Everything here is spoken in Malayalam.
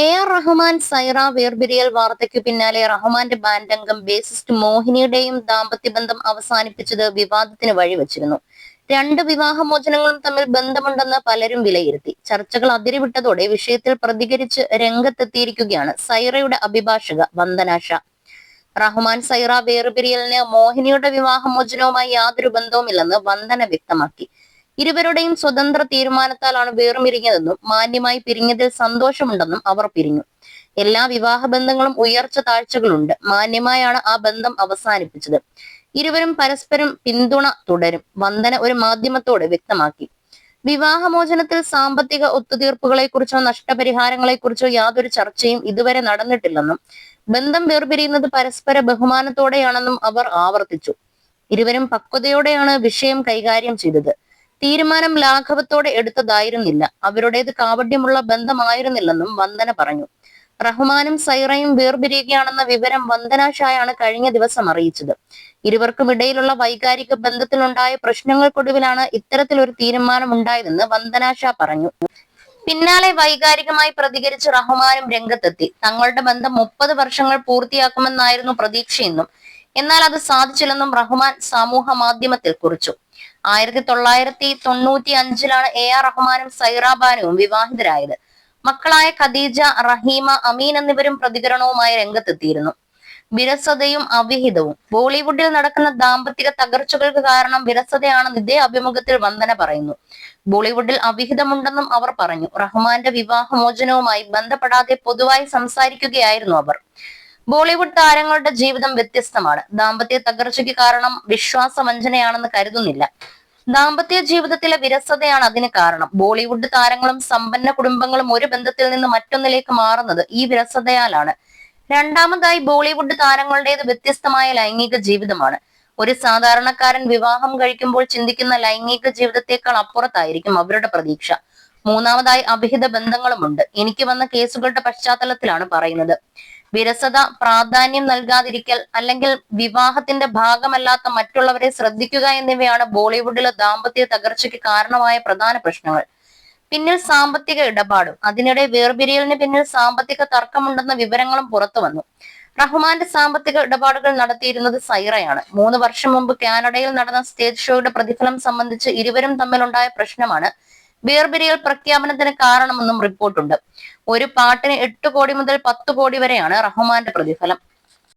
എ ആർ റഹ്മാൻ സൈറ വേർപിരിയൽ വാർത്തയ്ക്ക് പിന്നാലെ റഹ്മാന്റെ ബാൻഡ് അംഗം ബേസിസ്റ്റ് മോഹിനിയുടെയും ദാമ്പത്യ ബന്ധം അവസാനിപ്പിച്ചത് വിവാദത്തിന് വഴിവെച്ചിരുന്നു. രണ്ട് വിവാഹമോചനങ്ങളും തമ്മിൽ ബന്ധമുണ്ടെന്ന് പലരും വിലയിരുത്തി. ചർച്ചകൾ അതിരിവിട്ടതോടെ വിഷയത്തിൽ പ്രതികരിച്ച് രംഗത്തെത്തിയിരിക്കുകയാണ് സൈറയുടെ അഭിഭാഷക വന്ദന ഷാ. റഹ്മാൻ സൈറ വേർപിരിയലിന് മോഹിനിയുടെ വിവാഹമോചനവുമായി യാതൊരു ബന്ധവുമില്ലെന്ന് വന്ദന വ്യക്തമാക്കി. ഇരുവരുടെയും സ്വതന്ത്ര തീരുമാനത്താലാണ് വേർപിരിഞ്ഞതെന്നും മാന്യമായി പിരിഞ്ഞതിൽ സന്തോഷമുണ്ടെന്നും അവർ പിരിഞ്ഞു. എല്ലാ വിവാഹ ബന്ധങ്ങളും ഉയർച്ച താഴ്ചകളുണ്ട്. മാന്യമായാണ് ആ ബന്ധം അവസാനിപ്പിച്ചത്. ഇരുവരും പരസ്പരം പിന്തുണ തുടരും. വന്ദന ഒരു മാധ്യമത്തോട് വ്യക്തമാക്കി. വിവാഹമോചനത്തിൽ സാമ്പത്തിക ഒത്തുതീർപ്പുകളെക്കുറിച്ചോ നഷ്ടപരിഹാരങ്ങളെക്കുറിച്ചോ യാതൊരു ചർച്ചയും ഇതുവരെ നടന്നിട്ടില്ലെന്നും ബന്ധം വേർപിരിയുന്നത് പരസ്പര ബഹുമാനത്തോടെയാണെന്നും അവർ ആവർത്തിച്ചു. ഇരുവരും പക്വതയോടെയാണ് വിഷയം കൈകാര്യം ചെയ്തത്. തീരുമാനം ലാഘവത്തോടെ എടുത്തതായിരുന്നില്ല. അവരുടേത് കാവഡ്യമുള്ള ബന്ധമായിരുന്നില്ലെന്നും വന്ദന പറഞ്ഞു. റഹ്മാനും സൈറയും വേർപിരിയുകയാണെന്ന വിവരം വന്ദന ഷായാണ് കഴിഞ്ഞ ദിവസം അറിയിച്ചത്. ഇരുവർക്കും ഇടയിലുള്ള വൈകാരിക ബന്ധത്തിലുണ്ടായ പ്രശ്നങ്ങൾക്കൊടുവിലാണ് ഇത്തരത്തിലൊരു തീരുമാനം ഉണ്ടായതെന്ന് വന്ദന ഷാ പറഞ്ഞു. പിന്നാലെ വൈകാരികമായി പ്രതികരിച്ച് റഹ്മാനും രംഗത്തെത്തി. തങ്ങളുടെ ബന്ധം മുപ്പത് വർഷങ്ങൾ പൂർത്തിയാക്കുമെന്നായിരുന്നു പ്രതീക്ഷയെന്നും എന്നാൽ അത് സാധിച്ചില്ലെന്നും റഹ്മാൻ സമൂഹ മാധ്യമത്തിൽ കുറിച്ചു. ആയിരത്തി തൊള്ളായിരത്തി തൊണ്ണൂറ്റി അഞ്ചിലാണ് എ ആർ റഹ്മാനും സൈറാബാനുവും വിവാഹിതരായത്. മക്കളായ ഖദീജ റഹീമ അമീൻ എന്നിവരും പ്രതികരണവുമായി രംഗത്തെത്തിയിരുന്നു. വിരസതയും അവിഹിതവും. ബോളിവുഡിൽ നടക്കുന്ന ദാമ്പത്തിക തകർച്ചകൾക്ക് കാരണം വിരസതയാണെന്ന് ഇതേ അഭിമുഖത്തിൽ വന്ദന പറയുന്നു. ബോളിവുഡിൽ അവിഹിതമുണ്ടെന്നും അവർ പറഞ്ഞു. റഹ്മാന്റെ വിവാഹമോചനവുമായി ബന്ധപ്പെടാതെ പൊതുവായി സംസാരിക്കുകയായിരുന്നു അവർ. ബോളിവുഡ് താരങ്ങളുടെ ജീവിതം വ്യത്യസ്തമാണ്. ദാമ്പത്യ തകർച്ചയ്ക്ക് കാരണം വിശ്വാസവഞ്ചനയാണെന്ന് കരുതുന്നില്ല. ദാമ്പത്യ ജീവിതത്തിലെ വിരസതയാണ് അതിന് കാരണം. ബോളിവുഡ് താരങ്ങളും സമ്പന്ന കുടുംബങ്ങളും ഒരു ബന്ധത്തിൽ നിന്ന് മറ്റൊന്നിലേക്ക് മാറുന്നത് ഈ വിരസതയാലാണ്. രണ്ടാമതായി ബോളിവുഡ് താരങ്ങളുടേത് വ്യത്യസ്തമായ ലൈംഗിക ജീവിതമാണ്. ഒരു സാധാരണക്കാരൻ വിവാഹം കഴിക്കുമ്പോൾ ചിന്തിക്കുന്ന ലൈംഗിക ജീവിതത്തെക്കാൾ അപ്പുറത്തായിരിക്കും അവരുടെ പ്രതീക്ഷ. മൂന്നാമതായി അഭിഹിത ബന്ധങ്ങളുമുണ്ട്. എനിക്ക് വന്ന കേസുകളുടെ പശ്ചാത്തലത്തിലാണ് പറയുന്നത്. വിരസത പ്രാധാന്യം നൽകാതിരിക്കൽ അല്ലെങ്കിൽ വിവാഹത്തിന്റെ ഭാഗമല്ലാത്ത മറ്റുള്ളവരെ ശ്രദ്ധിക്കുക എന്നിവയാണ് ബോളിവുഡിലെ ദാമ്പത്യ തകർച്ചയ്ക്ക് കാരണമായ പ്രധാന പ്രശ്നങ്ങൾ. പിന്നിൽ സാമ്പത്തിക ഇടപാടും അതിനിടെ വേർപിരിയലിന് പിന്നിൽ സാമ്പത്തിക തർക്കമുണ്ടെന്ന വിവരങ്ങളും പുറത്തു വന്നു. റഹ്മാന്റെ സാമ്പത്തിക ഇടപാടുകൾ നടത്തിയിരുന്നത് സൈറയാണ്. മൂന്ന് വർഷം മുമ്പ് കാനഡയിൽ നടന്ന സ്റ്റേജ് ഷോയുടെ പ്രതിഫലം സംബന്ധിച്ച് ഇരുവരും തമ്മിലുണ്ടായ പ്രശ്നമാണ്. വേർപിരിയൽ പ്രഖ്യാപനത്തിന് കാരണമെന്നും റിപ്പോർട്ടുണ്ട്. ഒരു പാട്ടിന് എട്ട് കോടി മുതൽ പത്ത് കോടി വരെയാണ് റഹ്മാന്റെ പ്രതിഫലം.